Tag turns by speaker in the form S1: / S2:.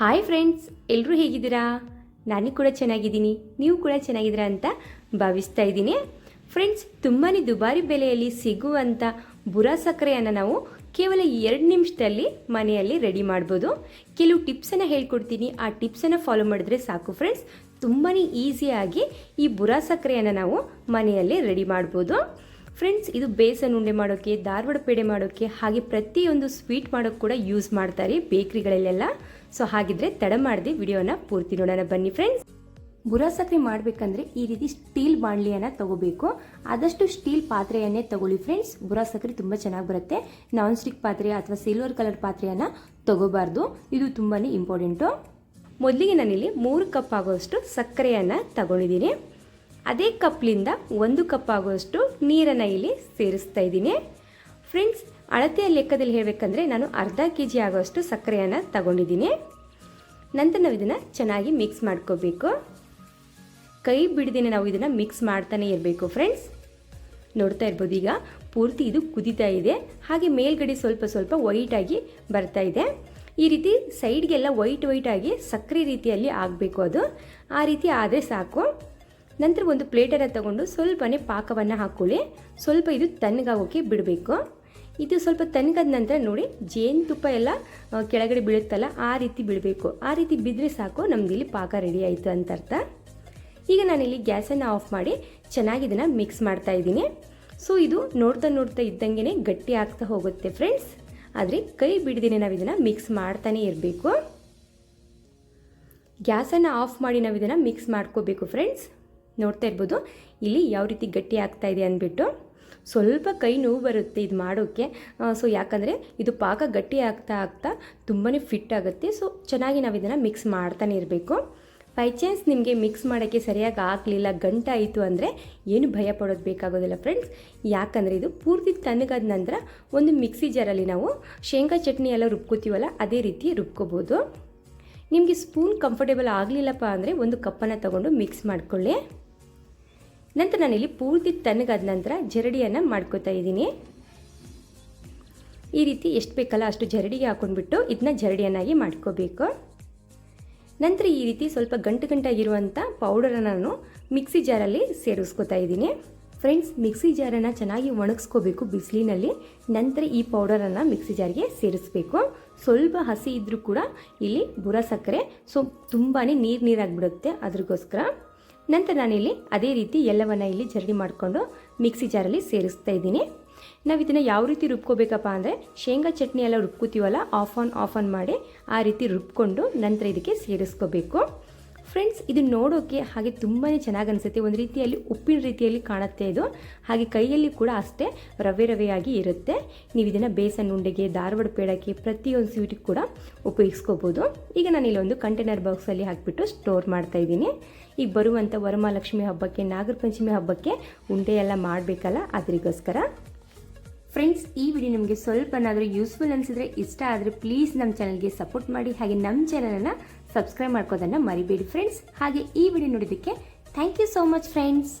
S1: Hi friends ಎಲ್ಲರೂ ಹೇಗಿದ್ದೀರಾ? ನಾನು ಕೂಡ ಚೆನ್ನಾಗಿದ್ದೀನಿ. ನೀವು ಕೂಡ ಚೆನ್ನಾಗಿದ್ದೀರಾ ಅಂತ ಭಾವಿಸ್ತಾ ಇದ್ದೀನಿ. ಫ್ರೆಂಡ್ಸ್ ತುಂಬಾ ದುಬಾರಿ ಬೆಲೆಯಲ್ಲಿ ಸಿಗುವಂಥ ಬುರಾ ಸಕ್ಕರೆಯನ್ನು ನಾವು ಕೇವಲ ಎರಡು ನಿಮಿಷದಲ್ಲಿ ಮನೆಯಲ್ಲಿ ರೆಡಿ ಮಾಡ್ಬೋದು. ಕೆಲವು ಟಿಪ್ಸನ್ನು ಹೇಳ್ಕೊಡ್ತೀನಿ. ಆ ಟಿಪ್ಸನ್ನು ಫಾಲೋ ಮಾಡಿದ್ರೆ ಸಾಕು ಫ್ರೆಂಡ್ಸ್ ತುಂಬಾ ಈಸಿಯಾಗಿ ಈ ಬುರ ಸಕ್ಕರೆಯನ್ನು ನಾವು ಮನೆಯಲ್ಲಿ ರೆಡಿ ಮಾಡ್ಬೋದು. ಫ್ರೆಂಡ್ಸ್ ಇದು ಬೇಸನ್ ಉಂಡೆ ಮಾಡೋಕ್ಕೆ ಧಾರವಾಡ ಪೇಡೆ ಮಾಡೋಕ್ಕೆ ಹಾಗೆ ಪ್ರತಿಯೊಂದು ಸ್ವೀಟ್ ಮಾಡೋಕ್ಕೆ ಕೂಡ ಯೂಸ್ ಮಾಡ್ತಾರೆ ಬೇಕ್ರಿಗಳಲ್ಲೆಲ್ಲ. ಸೊ ಹಾಗಿದ್ರೆ ತಡ ಮಾಡದೆ ವಿಡಿಯೋನ ಪೂರ್ತಿ ನೋಡೋಣ ಬನ್ನಿ ಫ್ರೆಂಡ್ಸ್ ಬುರಾ ಸಕ್ಕರೆ ಮಾಡಬೇಕಂದ್ರೆ ಈ ರೀತಿ ಸ್ಟೀಲ್ ಬಾಣಲಿಯನ್ನು ತಗೋಬೇಕು. ಆದಷ್ಟು ಸ್ಟೀಲ್ ಪಾತ್ರೆಯನ್ನೇ ತಗೊಳ್ಳಿ ಫ್ರೆಂಡ್ಸ್ ಬುರಾ ಸಕ್ಕರೆ ತುಂಬ ಚೆನ್ನಾಗಿ ಬರುತ್ತೆ. ನಾನ್ ಸ್ಟಿಕ್ ಪಾತ್ರೆ ಅಥವಾ ಸಿಲ್ವರ್ ಕಲರ್ ಪಾತ್ರೆಯನ್ನು ತಗೋಬಾರ್ದು. ಇದು ತುಂಬಾ ಇಂಪಾರ್ಟೆಂಟು ಮೊದಲಿಗೆ ನಾನಿಲ್ಲಿ ಮೂರು ಕಪ್ ಆಗೋಷ್ಟು ಸಕ್ಕರೆಯನ್ನು ತಗೊಂಡಿದ್ದೀನಿ. ಅದೇ ಕಪ್ಲಿಂದ ಒಂದು ಕಪ್ ಆಗುವಷ್ಟು ನೀರನ್ನು ಇಲ್ಲಿ ಸೇರಿಸ್ತಾ ಇದ್ದೀನಿ. ಫ್ರೆಂಡ್ಸ್ ಅಳತೆಯ ಲೆಕ್ಕದಲ್ಲಿ ಹೇಳಬೇಕಂದ್ರೆ ನಾನು ಅರ್ಧ ಕೆ ಜಿ ಆಗುವಷ್ಟು ಸಕ್ಕರೆಯನ್ನು ತಗೊಂಡಿದ್ದೀನಿ. ನಂತರ ನಾವು ಇದನ್ನು ಚೆನ್ನಾಗಿ ಮಿಕ್ಸ್ ಮಾಡ್ಕೋಬೇಕು. ಕೈ ಬಿಡದೇನೆ ನಾವು ಇದನ್ನು ಮಿಕ್ಸ್ ಮಾಡ್ತಾನೆ ಇರಬೇಕು ಫ್ರೆಂಡ್ಸ್ ನೋಡ್ತಾ ಇರ್ಬೋದು ಈಗ ಪೂರ್ತಿ ಇದು ಕುದೀತಾ ಇದೆ. ಹಾಗೆ ಮೇಲ್ಗಡೆ ಸ್ವಲ್ಪ ಸ್ವಲ್ಪ ವೈಟಾಗಿ ಬರ್ತಾ ಇದೆ. ಈ ರೀತಿ ಸೈಡ್ಗೆಲ್ಲ ವೈಟ್ ವೈಟಾಗಿ ಸಕ್ಕರೆ ರೀತಿಯಲ್ಲಿ ಆಗಬೇಕು ಅದು. ಆ ರೀತಿ ಆದರೆ ಸಾಕು. ನಂತರ ಒಂದು ಪ್ಲೇಟನ್ನು ತಗೊಂಡು ಸ್ವಲ್ಪನೇ ಪಾಕವನ್ನು ಹಾಕ್ಕೊಳ್ಳಿ ಸ್ವಲ್ಪ ಇದು ತಣ್ಣಗಾಗೋಕ್ಕೆ ಬಿಡಬೇಕು. ಇದು ಸ್ವಲ್ಪ ತಣ್ಣಗಾದ ನಂತರ ನೋಡಿ, ಜೇನುತುಪ್ಪ ಎಲ್ಲ ಕೆಳಗಡೆ ಬೀಳುತ್ತಲ್ಲ, ಆ ರೀತಿ ಬಿಡಬೇಕು. ಆ ರೀತಿ ಬಿದ್ದರೆ ಸಾಕು, ನಮ್ದು ಇಲ್ಲಿ ಪಾಕ ರೆಡಿ ಆಯಿತು ಅಂತ ಅರ್ಥ. ಈಗ ನಾನಿಲ್ಲಿ ಗ್ಯಾಸನ್ನು ಆಫ್ ಮಾಡಿ ಚೆನ್ನಾಗಿ ಇದನ್ನು ಮಿಕ್ಸ್ ಮಾಡ್ತಾ ಇದ್ದೀನಿ. ಸೊ ಇದು ನೋಡ್ತಾ ನೋಡ್ತಾ ಇದ್ದಂಗೆ ಗಟ್ಟಿ ಆಗ್ತಾ ಹೋಗುತ್ತೆ ಫ್ರೆಂಡ್ಸ್ ಆದರೆ ಕೈ ಬಿಡದೇನೆ ನಾವು ಇದನ್ನು ಮಿಕ್ಸ್ ಮಾಡ್ತಾನೆ ಇರಬೇಕು. ಗ್ಯಾಸನ್ನು ಆಫ್ ಮಾಡಿ ನಾವು ಇದನ್ನು ಮಿಕ್ಸ್ ಮಾಡ್ಕೋಬೇಕು ಫ್ರೆಂಡ್ಸ್ ನೋಡ್ತಾ ಇರ್ಬೋದು. ಇಲ್ಲಿ ಯಾವ ರೀತಿ ಗಟ್ಟಿ ಆಗ್ತಾ ಇದೆ ಅಂದ್ಬಿಟ್ಟು ಸ್ವಲ್ಪ ಕೈ ನೋವು ಬರುತ್ತೆ ಇದು ಮಾಡೋಕ್ಕೆ ಸೊ ಯಾಕಂದರೆ ಇದು ಪಾಕ ಗಟ್ಟಿ ಆಗ್ತಾ ಆಗ್ತಾ ತುಂಬಾ ಫಿಟ್ ಆಗುತ್ತೆ. ಸೊ ಚೆನ್ನಾಗಿ ನಾವು ಇದನ್ನು ಮಿಕ್ಸ್ ಮಾಡ್ತಾನೆ ಇರಬೇಕು. ಬೈ ಚಾನ್ಸ್ ನಿಮಗೆ ಮಿಕ್ಸ್ ಮಾಡೋಕ್ಕೆ ಸರಿಯಾಗಿ ಆಗಲಿಲ್ಲ, ಗಂಟಾಯಿತು ಅಂದರೆ ಏನು ಭಯ ಪಡೋದು ಬೇಕಾಗೋದಿಲ್ಲ ಫ್ರೆಂಡ್ಸ್ ಯಾಕಂದರೆ ಇದು ಪೂರ್ತಿ ತಣ್ಣಗಾದ ನಂತರ ಒಂದು ಮಿಕ್ಸಿ ಜಾರಲ್ಲಿ ನಾವು ಶೇಂಗಾ ಚಟ್ನಿ ಎಲ್ಲ ರುಬ್ಕೋತೀವಲ್ಲ, ಅದೇ ರೀತಿ ರುಬ್ಕೋಬೋದು. ನಿಮಗೆ ಸ್ಪೂನ್ ಕಂಫರ್ಟೇಬಲ್ ಆಗಲಿಲ್ಲಪ್ಪ ಅಂದರೆ ಒಂದು ಕಪ್ಪನ್ನು ತಗೊಂಡು ಮಿಕ್ಸ್ ಮಾಡ್ಕೊಳ್ಳಿ. ನಂತರ ನಾನಿಲ್ಲಿ ಪೂರ್ತಿ ತಣ್ಣಗಾದ ನಂತರ ಜರಡಿಯನ್ನು ಮಾಡ್ಕೋತಾ ಇದ್ದೀನಿ. ಈ ರೀತಿ ಎಷ್ಟು ಬೇಕಲ್ಲ ಅಷ್ಟು ಜರಡಿಗೆ ಹಾಕೊಂಡ್ಬಿಟ್ಟು ಇದನ್ನ ಜರಡಿಯನ್ನಾಗಿ ಮಾಡ್ಕೋಬೇಕು. ನಂತರ ಈ ರೀತಿ ಸ್ವಲ್ಪ ಗಂಟು ಗಂಟಾಗಿರುವಂಥ ಪೌಡರನ್ನು ನಾನು ಮಿಕ್ಸಿ ಜಾರಲ್ಲಿ ಸೇರಿಸ್ಕೊತಾ ಇದ್ದೀನಿ. ಫ್ರೆಂಡ್ಸ್ ಮಿಕ್ಸಿ ಜಾರನ್ನು ಚೆನ್ನಾಗಿ ಒಣಗಿಸ್ಕೋಬೇಕು ಬಿಸಿಲಿನಲ್ಲಿ. ನಂತರ ಈ ಪೌಡರನ್ನು ಮಿಕ್ಸಿ ಜಾರಿಗೆ ಸೇರಿಸ್ಬೇಕು. ಸ್ವಲ್ಪ ಹಸಿ ಇದ್ದರೂ ಕೂಡ ಇಲ್ಲಿ ಬುರ ಸಕ್ಕರೆ, ಸೊ ತುಂಬಾ ನೀರು ನೀರಾಗಿಬಿಡುತ್ತೆ ಅದ್ರಗೋಸ್ಕರ. ನಂತರ ನಾನಿಲ್ಲಿ ಅದೇ ರೀತಿ ಎಲ್ಲವನ್ನು ಇಲ್ಲಿ ಜರಡಿ ಮಾಡಿಕೊಂಡು ಮಿಕ್ಸಿ ಜಾರಲ್ಲಿ ಸೇರಿಸ್ತಾ ಇದ್ದೀನಿ. ನಾವು ಇದನ್ನು ಯಾವ ರೀತಿ ರುಬ್ಕೋಬೇಕಪ್ಪ ಅಂದರೆ ಶೇಂಗಾ ಚಟ್ನಿ ಎಲ್ಲ ರುಬ್ಕೋತೀವಲ್ಲ ಆಫ್ ಆನ್ ಆಫ್ ಆನ್ ಮಾಡಿ ಆ ರೀತಿ ರುಬ್ಕೊಂಡು ನಂತರ ಇದಕ್ಕೆ ಸೇರಿಸ್ಕೋಬೇಕು. ಫ್ರೆಂಡ್ಸ್ ಇದು ನೋಡೋಕ್ಕೆ ಹಾಗೆ ತುಂಬಾ ಚೆನ್ನಾಗಿ ಅನಿಸುತ್ತೆ. ಒಂದು ರೀತಿಯಲ್ಲಿ ಉಪ್ಪಿನ ರೀತಿಯಲ್ಲಿ ಕಾಣುತ್ತೆ ಇದು. ಹಾಗೆ ಕೈಯಲ್ಲಿ ಕೂಡ ಅಷ್ಟೇ ರವೆ ರವೆಯಾಗಿ ಇರುತ್ತೆ. ನೀವು ಇದನ್ನು ಬೇಸನ್ ಉಂಡೆಗೆ, ಧಾರವಾಡ ಪೇಡಕ್ಕೆ ಪ್ರತಿಯೊಂದು ಸ್ವೀಟಿಗೆ ಕೂಡ ಉಪಯೋಗಿಸ್ಕೋಬೋದು. ಈಗ ನಾನು ಇಲ್ಲೊಂದು ಕಂಟೈನರ್ ಬಾಕ್ಸಲ್ಲಿ ಹಾಕಿಬಿಟ್ಟು ಸ್ಟೋರ್ ಮಾಡ್ತಾ ಇದ್ದೀನಿ. ಈಗ ಬರುವಂಥ ವರಮಹಾಲಕ್ಷ್ಮಿ ಹಬ್ಬಕ್ಕೆ ನಾಗರ ಪಂಚಮಿ ಹಬ್ಬಕ್ಕೆ ಉಂಡೆ ಎಲ್ಲ ಮಾಡಬೇಕಲ್ಲ? ಅದರಿಗೋಸ್ಕರ. ಫ್ರೆಂಡ್ಸ್ ಈ ವಿಡಿಯೋ ನಿಮಗೆ ಸ್ವಲ್ಪನಾದರೂ ಯೂಸ್ಫುಲ್ ಅನಿಸಿದ್ರೆ ಇಷ್ಟ ಆದರೆ ಪ್ಲೀಸ್ ನಮ್ಮ ಚಾನಲ್ಗೆ ಸಪೋರ್ಟ್ ಮಾಡಿ. ಹಾಗೆ ನಮ್ಮ ಚಾನಲನ್ನು ಸಬ್ಸ್ಕ್ರೈಬ್ ಮಾಡ್ಕೋದನ್ನು ಮರಿಬೇಡಿ ಫ್ರೆಂಡ್ಸ್ ಹಾಗೆ ಈ ವಿಡಿಯೋ ನೋಡಿದ್ದಕ್ಕೆ thank you so much friends